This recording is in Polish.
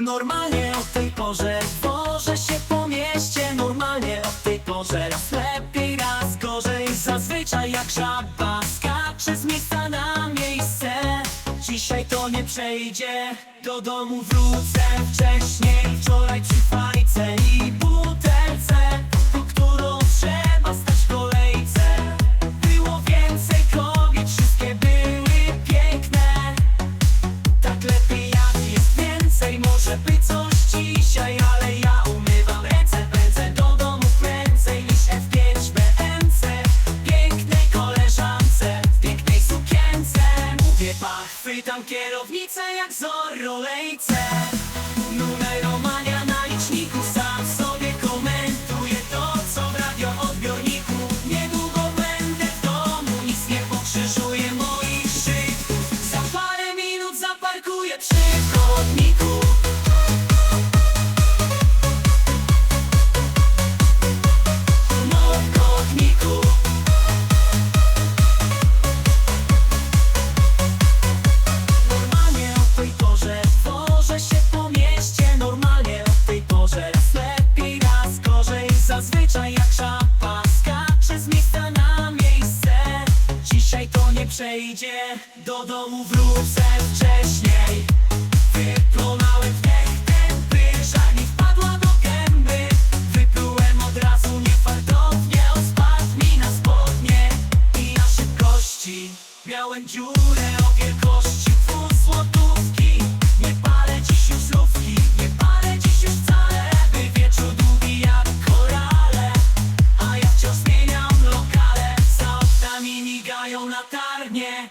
Normalnie o tej porze dworze się po mieście. Normalnie o tej porze raz lepiej, raz gorzej. Zazwyczaj jak żaba skacze z miejsca na miejsce. Dzisiaj to nie przejdzie, do domu wrócę wcześniej. Wczoraj przy fajce i Chwytam kierownicę jak Zorro lejce Numeromania na liczniku Sam sobie komentuję to co w radioodbiorniku. Niedługo będę w domu Nic nie pokrzyżuje moich szyków Za parę minut zaparkuję przy chodniku nie przejdzie. Do domu wrócę wcześniej. Wyplonałem wdech tępy Żarni wpadła do gęby. Wyplułem od razu niefartownie Ospadł mi na spodnie I na szybkości. Miałem dziurę o wielkości Pół złotówki. Nie palę dziś już zlówki Nie palę dziś już wcale. By wieczór długi jak korale A ja wciąż zmieniam lokale. Za oknami migają lata nie.